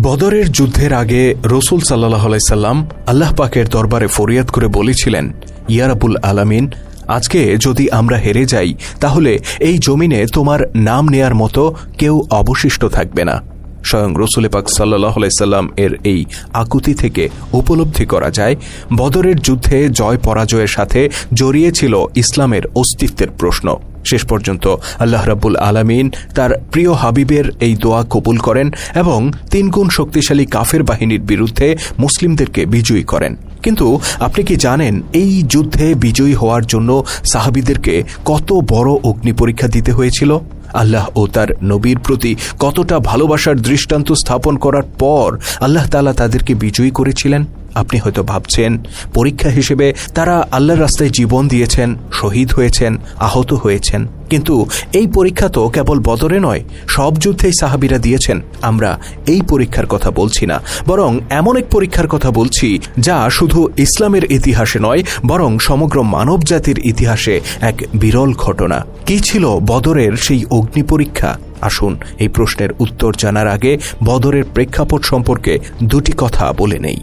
বদরের যুদ্ধের আগে রসুল সাল্লাহ আলাইসাল্লাম আল্লাহ পাকের দরবারে ফরিয়াদ করে বলেছিলেন ইয়ারাবুল আলামিন, আজকে যদি আমরা হেরে যাই, তাহলে এই জমিনে তোমার নাম নেয়ার মতো কেউ অবশিষ্ট থাকবে না। স্বয়ং রসুল পাক সাল্লাহ আলাইসাল্লাম এর এই আকুতি থেকে উপলব্ধি করা যায়, বদরের যুদ্ধে জয় পরাজয়ের সাথে জড়িয়েছিল ইসলামের অস্তিত্বের প্রশ্ন। শেষ পর্যন্ত আল্লাহ রাব্বুল আলামিন তার প্রিয় হাবিবের এই দোয়া কবুল করেন এবং তিনগুণ শক্তিশালী কাফের বাহিনীর বিরুদ্ধে মুসলিমদেরকে বিজয়ী করেন। কিন্তু আপনি কি জানেন এই যুদ্ধে বিজয়ী হওয়ার জন্য সাহাবিদেরকে কত বড় অগ্নি পরীক্ষা দিতে হয়েছিল? আল্লাহ ও তার নবীর প্রতি কতটা ভালোবাসার দৃষ্টান্ত স্থাপন করার পর আল্লাহ তালা তাদেরকে বিজয়ী করেছিলেন? আপনি হয়তো ভাবছেন, পরীক্ষা হিসেবে তারা আল্লাহর রাস্তায় জীবন দিয়েছেন, শহীদ হয়েছেন, আহত হয়েছেন। কিন্তু এই পরীক্ষা তো কেবল বদরে নয়, সব যুদ্ধেই সাহাবিরা দিয়েছেন। আমরা এই পরীক্ষার কথা বলছি না, বরং এমন এক পরীক্ষার কথা বলছি যা শুধু ইসলামের ইতিহাসে নয়, বরং সমগ্র মানব জাতির ইতিহাসে এক বিরল ঘটনা। কি ছিল বদরের সেই অগ্নি পরীক্ষা? আসুন এই প্রশ্নের উত্তর জানার আগে বদরের প্রেক্ষাপট সম্পর্কে দুটি কথা বলে নেই।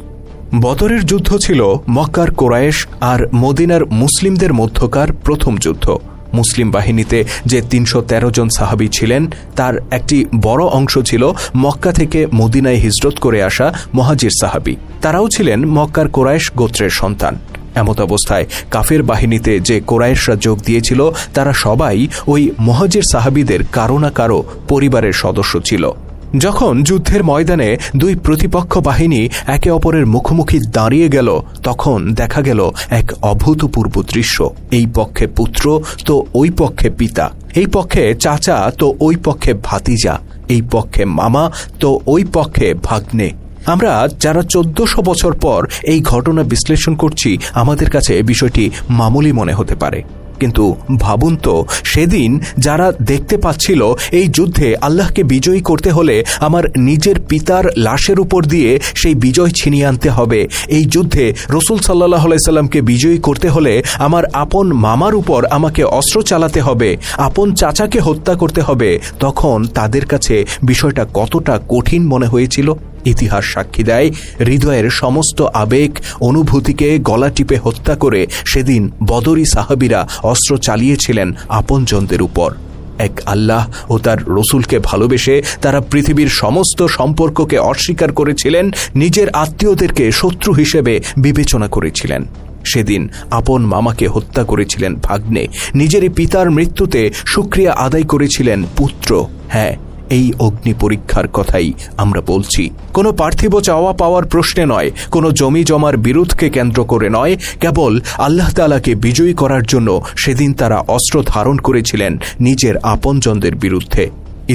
বদরের যুদ্ধ ছিল মক্কার কোরায়েশ আর মদিনার মুসলিমদের মধ্যকার প্রথম যুদ্ধ। মুসলিম বাহিনীতে যে তিনশ তেরো জন সাহাবি ছিলেন, তার একটি বড় অংশ ছিল মক্কা থেকে মদিনায় হিজরত করে আসা মহাজির সাহাবি। তারাও ছিলেন মক্কার কোরায়েশ গোত্রের সন্তান। এমত অবস্থায় কাফের বাহিনীতে যে কোরায়েশরা যোগ দিয়েছিল, তারা সবাই ওই মহাজির সাহাবিদের কারও না কারও পরিবারের সদস্য ছিল। যখন যুদ্ধের ময়দানে দুই প্রতিপক্ষ বাহিনী একে অপরের মুখোমুখি দাঁড়িয়ে গেল, তখন দেখা গেল এক অভূতপূর্ব দৃশ্য। এই পক্ষে পুত্র, তো ওই পক্ষে পিতা। এই পক্ষে চাচা, তো ওই পক্ষে ভাতিজা। এই পক্ষে মামা, তো ওই পক্ষে ভাগ্নে। আমরা যারা চোদ্দশো বছর পর এই ঘটনা বিশ্লেষণ করছি, আমাদের কাছে বিষয়টি মামুলি মনে হতে পারে। কিন্তু ভাবুন তো, সেদিন যারা দেখতে পাচ্ছিল এই যুদ্ধে আল্লাহকে বিজয়ী করতে হলে আমার নিজের পিতার লাশের উপর দিয়ে সেই বিজয় ছিনিয়ে আনতে হবে। এই যুদ্ধে রসুল সাল্লাহ আলাইসাল্লামকে বিজয়ী করতে হলে আমার আপন মামার উপর আমাকে অস্ত্র চালাতে হবে, আপন চাচাকে হত্যা করতে হবে। তখন তাদের কাছে বিষয়টা কতটা কঠিন মনে হয়েছিল? ইতিহাস সাক্ষী দেয়, হৃদয়ের সমস্ত আবেগ অনুভূতিকে গলা টিপে হত্যা করে সেদিন বদরি সাহাবিরা অস্ত্র চালিয়েছিলেন আপনজনদের উপর। এক আল্লাহ ও তার রসুলকে ভালোবেসে তারা পৃথিবীর সমস্ত সম্পর্ককে অস্বীকার করেছিলেন, নিজের আত্মীয়দেরকে শত্রু হিসেবে বিবেচনা করেছিলেন। সেদিন আপন মামাকে হত্যা করেছিলেন ভাগ্নে নিজেরই পিতার মৃত্যুতে সুক্রিয়া আদায় করেছিলেন পুত্র হ্যাঁ এই অগ্নি পরীক্ষার কথাই আমরা বলছি। কোনো পার্থিব চাওয়া পাওয়ার প্রশ্নে নয়, কোনো জমি জমার বিরোধকে কেন্দ্র করে নয়, কেবল আল্লাহ তালাকে বিজয়ী করার জন্য সেদিন তারা অস্ত্র ধারণ করেছিলেন নিজের আপনজনদের বিরুদ্ধে।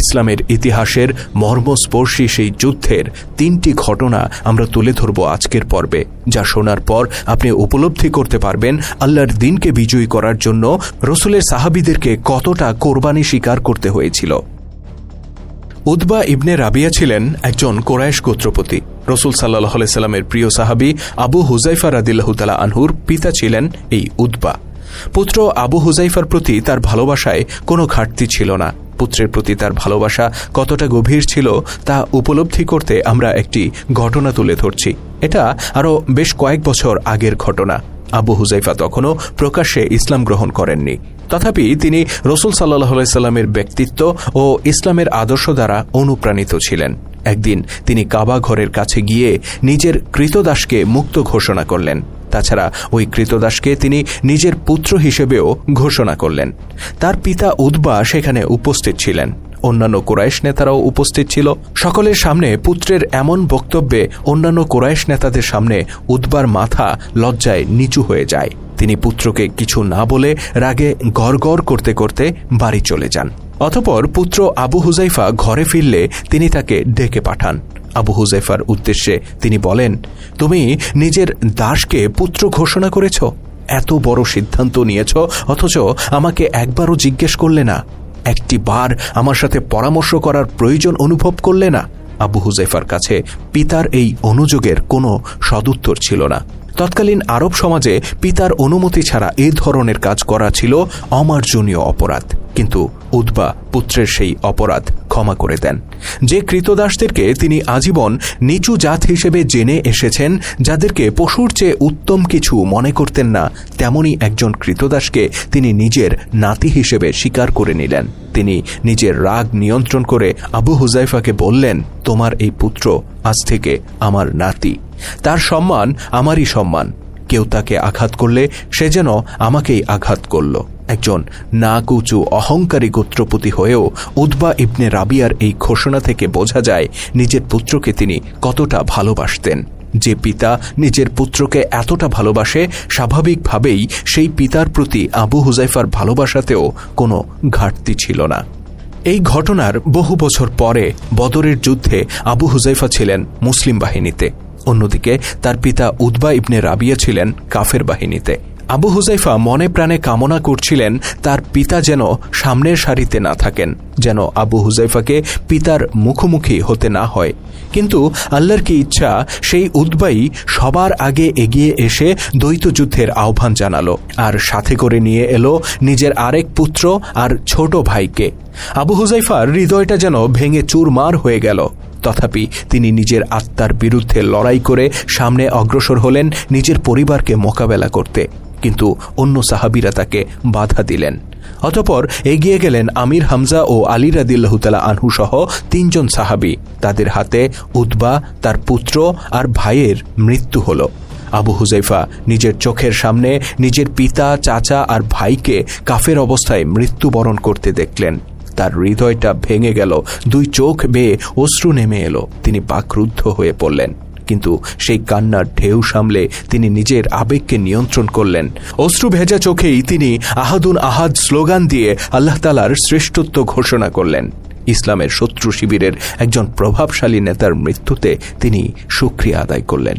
ইসলামের ইতিহাসের মর্মস্পর্শী সেই যুদ্ধের তিনটি ঘটনা আমরা তুলে ধরব আজকের পর্বে, যা শোনার পর আপনি উপলব্ধি করতে পারবেন আল্লাহর দিনকে বিজয়ী করার জন্য রসুলের সাহাবিদেরকে কতটা কোরবানি স্বীকার করতে হয়েছিল। উদ্বা ইবনে রাবিয়া ছিলেন একজন কোরায়েশ গোত্রপতি। রসুল সাল্লাহ সাল্লামের প্রিয় সাহাবি আবু হুজাইফা রাদিল্লাহতালা আনহুর পিতা ছিলেন এই উদ্বা পুত্র আবু হুজাইফার প্রতি তার ভালোবাসায় কোনো ঘাটতি ছিল না। পুত্রের প্রতি তার ভালোবাসা কতটা গভীর ছিল তা উপলব্ধি করতে আমরা একটি ঘটনা তুলে ধরছি। এটা আরও বেশ কয়েক বছর আগের ঘটনা। আবু হুজাইফা তখনও প্রকাশ্যে ইসলাম গ্রহণ করেননি। তথাপি তিনি রসুল সাল্লাহ সাল্লামের ব্যক্তিত্ব ও ইসলামের আদর্শ দ্বারা অনুপ্রাণিত ছিলেন। একদিন তিনি কাবা ঘরের কাছে গিয়ে নিজের কৃতদাসকে মুক্ত ঘোষণা করলেন। তাছাড়া ওই কৃতদাসকে তিনি নিজের পুত্র হিসেবেও ঘোষণা করলেন। তার পিতা উদ্বা সেখানে উপস্থিত ছিলেন। অন্যান্য কোরাইশ নেতারাও উপস্থিত ছিল। সকলের সামনে পুত্রের এমন বক্তব্যে অন্যান্য কোরাইশ নেতাদের সামনে উদ্বার মাথা লজ্জায় নিচু হয়ে যায়। তিনি পুত্রকে কিছু না বলে রাগে গড় করতে করতে বাড়ি চলে যান। অতপর পুত্র আবু হুজাইফা ঘরে ফিরলে তিনি তাকে ডেকে পাঠান। আবু হুজাইফার উদ্দেশ্যে তিনি বলেন, তুমি নিজের দাসকে পুত্র ঘোষণা করেছ? এত বড় সিদ্ধান্ত নিয়েছ, অথচ আমাকে একবারও জিজ্ঞেস করলে না। একটি বার আমার সাথে পরামর্শ করার প্রয়োজন অনুভব করলে না? আবু হুজাইফার কাছে পিতার এই অনুযোগের কোনো সদুত্তর ছিল না। তৎকালীন আরব সমাজে পিতার অনুমতি ছাড়া এ ধরনের কাজ করা ছিল অমার্জনীয় অপরাধ। কিন্তু উদ্বা পুত্রের সেই অপরাধ ক্ষমা করে দেন। যে কৃতদাসদেরকে তিনি আজীবন নিচু জাত হিসেবে জেনে এসেছেন, যাদেরকে পশুর চেয়ে উত্তম কিছু মনে করতেন না তেমনই একজন কৃতদাসকে তিনি নিজের নাতি হিসেবে স্বীকার করে নিলেন। তিনি নিজের রাগ নিয়ন্ত্রণ করে আবু হুজাইফাকে বললেন, তোমার এই পুত্র আজ থেকে আমার নাতি। তার সম্মান আমারই সম্মান। কেউ তাকে আঘাত করলে সে যেন আমাকেই আঘাত করল। একজন নাক উঁচু অহংকারী গোত্রপতি হয়েও উদ্বা ইবনে রাবিয়ার এই ঘোষণা থেকে বোঝা যায় নিজের পুত্রকে তিনি কতটা ভালোবাসতেন। যে পিতা নিজের পুত্রকে এতটা ভালোবাসে, স্বাভাবিকভাবেই সেই পিতার প্রতি আবু হুজাইফার ভালোবাসাতেও কোনো ঘাটতি ছিল না। এই ঘটনার বহু বছর পরে বদরের যুদ্ধে আবু হুজাইফা ছিলেন মুসলিম বাহিনীতে। অন্যদিকে তার পিতা উদ্বা ইবনে রাবিয়া ছিলেন কাফের বাহিনীতে। আবু হুজাইফা মনে প্রাণে কামনা করছিলেন, তার পিতা যেন সামনের সারিতে না থাকেন, যেন আবু হুজাইফাকে পিতার মুখোমুখি হতে না হয়। কিন্তু আল্লাহর কি ইচ্ছা, সেই উদ্বাই সবার আগে এগিয়ে এসে দ্বৈত যুদ্ধের আহ্বান জানালো আর সাথে করে নিয়ে এলো নিজের আরেক পুত্র আর ছোট ভাইকে। আবু হুজাইফার হৃদয়টা যেন ভেঙে চুরমার হয়ে গেল। তথাপি তিনি নিজের আত্মার বিরুদ্ধে লড়াই করে সামনে অগ্রসর হলেন নিজের পরিবারকে মোকাবেলা করতে। কিন্তু অন্য সাহাবিরা তাকে বাধা দিলেন। অতপর এগিয়ে গেলেন আমির হামজা ও আলী রাদিল্লাহতালা আনহু সহ তিনজন সাহাবি। তাদের হাতে উদ্বা তার পুত্র আর ভাইয়ের মৃত্যু হল। আবু হুজাইফা নিজের চোখের সামনে নিজের পিতা, চাচা আর ভাইকে কাফের অবস্থায় মৃত্যুবরণ করতে দেখলেন। তার হৃদয়টা ভেঙে গেল। দুই চোখ বেয়ে অশ্রু নেমে এলো। তিনি বাকরুদ্ধ হয়ে পড়লেন। কিন্তু সেই কান্নার ঢেউ সামলে তিনি নিজের আবেগকে নিয়ন্ত্রণ করলেন। অশ্রু ভেজা চোখেই তিনি আহাদুন আহাদ স্লোগান দিয়ে আল্লাহ তালার শ্রেষ্ঠত্ব ঘোষণা করলেন। ইসলামের শত্রু শিবিরের একজন প্রভাবশালী নেতার মৃত্যুতে তিনি সুক্রিয়া আদায় করলেন।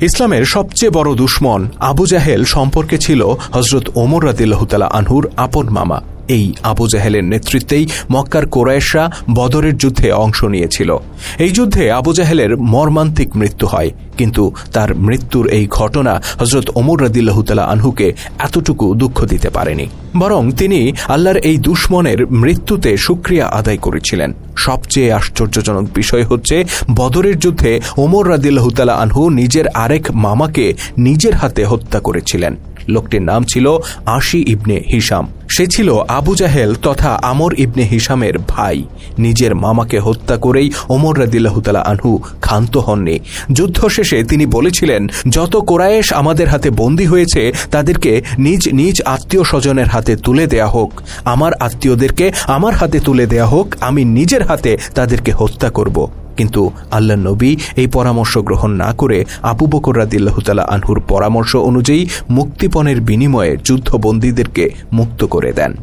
ইসলামের সবচেয়ে বড় দুশ্মন আবু জাহেল সম্পর্কে ছিল হজরত ওমর রাদিল্লাহতালা আনহুর আপন মামা। এই আবু জাহেলের নেতৃত্বেই মক্কার কোরাইশরা বদরের যুদ্ধে অংশ নিয়েছিল। এই যুদ্ধে আবু জাহেলের মর্মান্তিক মৃত্যু হয়, কিন্তু তার মৃত্যুর এই ঘটনা হজরত ওমর রাদিল্লাহতালা আনহুকে এতটুকু দুঃখ দিতে পারেনি। বরং তিনি আল্লাহর এই দুশ্মনের মৃত্যুতে সুক্রিয়া আদায় করেছিলেন। সবচেয়ে আশ্চর্যজনক বিষয় হচ্ছে, বদরের যুদ্ধে ওমর রাদিল্লাহতালা আনহু নিজের আরেক মামাকে নিজের হাতে হত্যা করেছিলেন। লোকটির নাম ছিল আশি ইবনে হিসাম সে ছিল আবু জাহেল তথা আমর ইবনে হিসামের ভাই। নিজের মামাকে হত্যা করেই ওমর রাদিল্লাহতালা আনহু ক্ষান্ত হননি। যুদ্ধ শেষে তিনি বলেছিলেন, যত কোরায়েশ আমাদের হাতে বন্দী হয়েছে, তাদেরকে নিজ নিজ আত্মীয় স্বজনের হাতে তুলে দেয়া হোক। আমার আত্মীয়দেরকে আমার হাতে তুলে দেয়া হোক, আমি নিজের হাতে তাদেরকে হত্যা করব। কিন্তু আল্লাহ নবী এই পরামর্শ গ্রহণ না করে আবু বকর রাদিল্লাহতালা আনহুর পরামর্শ অনুযায়ী মুক্তিপণের বিনিময়ে যুদ্ধবন্দীদেরকে মুক্ত করে দেন।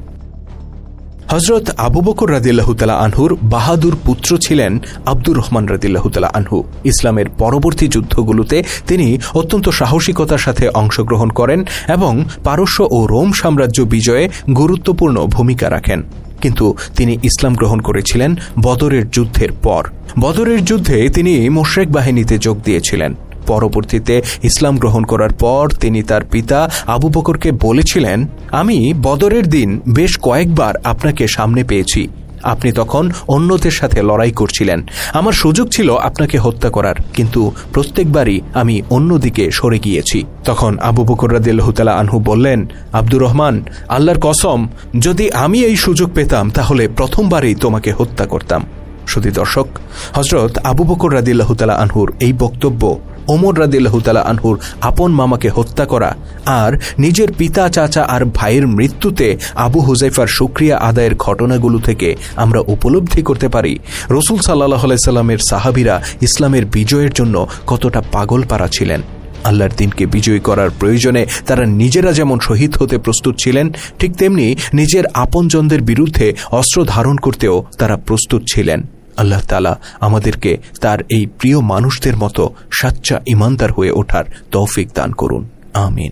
হজরত আবু বকর রাদিল্লাহতালা আনহুর বাহাদুর পুত্র ছিলেন আব্দুর রহমান রাদিল্লাহতালা আনহু। ইসলামের পরবর্তী যুদ্ধগুলোতে তিনি অত্যন্ত সাহসিকতার সাথে অংশগ্রহণ করেন এবং পারস্য ও রোম সাম্রাজ্য বিজয়ে গুরুত্বপূর্ণ ভূমিকা রাখেন। কিন্তু তিনি ইসলাম গ্রহণ করেছিলেন বদরের যুদ্ধের পর। বদরের যুদ্ধে তিনি মোশেক বাহিনীতে যোগ দিয়েছিলেন। পরবর্তীতে ইসলাম গ্রহণ করার পর তিনি তার পিতা আবু বকরকে বলেছিলেন, আমি বদরের দিন বেশ কয়েকবার আপনাকে সামনে পেয়েছি। আপনি তখন অন্যদের সাথে লড়াই করছিলেন। আমার সুযোগ ছিল আপনাকে হত্যা করার, কিন্তু প্রত্যেকবারই আমি অন্যদিকে সরে গিয়েছি। তখন আবু বকর হুতালা আনহু বললেন, আব্দুর রহমান, আল্লাহর কসম, যদি আমি এই সুযোগ পেতাম, তাহলে প্রথমবারই তোমাকে হত্যা করতাম। শুধু দর্শক হজরত আবু বকর রাদিল্লাহতালা আনহুর এই বক্তব্য, ওমর রাদিল্লাহতালা আনহুর আপন মামাকে হত্যা করা আর নিজের পিতা, চাচা আর ভাইয়ের মৃত্যুতে আবু হুজাইফার সুক্রিয়া আদায়ের ঘটনাগুলো থেকে আমরা উপলব্ধি করতে পারি। রসুল সাল্লাহ সাল্লামের সাহাবিরা ইসলামের বিজয়ের জন্য কতটা পাগল পারা ছিলেন। আল্লাহর দিনকে বিজয়ী করার প্রয়োজনে তারা নিজেরা যেমন শহীদ হতে প্রস্তুত ছিলেন, ঠিক তেমনি নিজের আপনজনদের বিরুদ্ধে অস্ত্র ধারণ করতেও তারা প্রস্তুত ছিলেন। আল্লাহ তালা আমাদেরকে তার এই প্রিয় মানুষদের মতো সাচ্চা ইমানদার হয়ে ওঠার তৌফিক দান করুন। আমিন।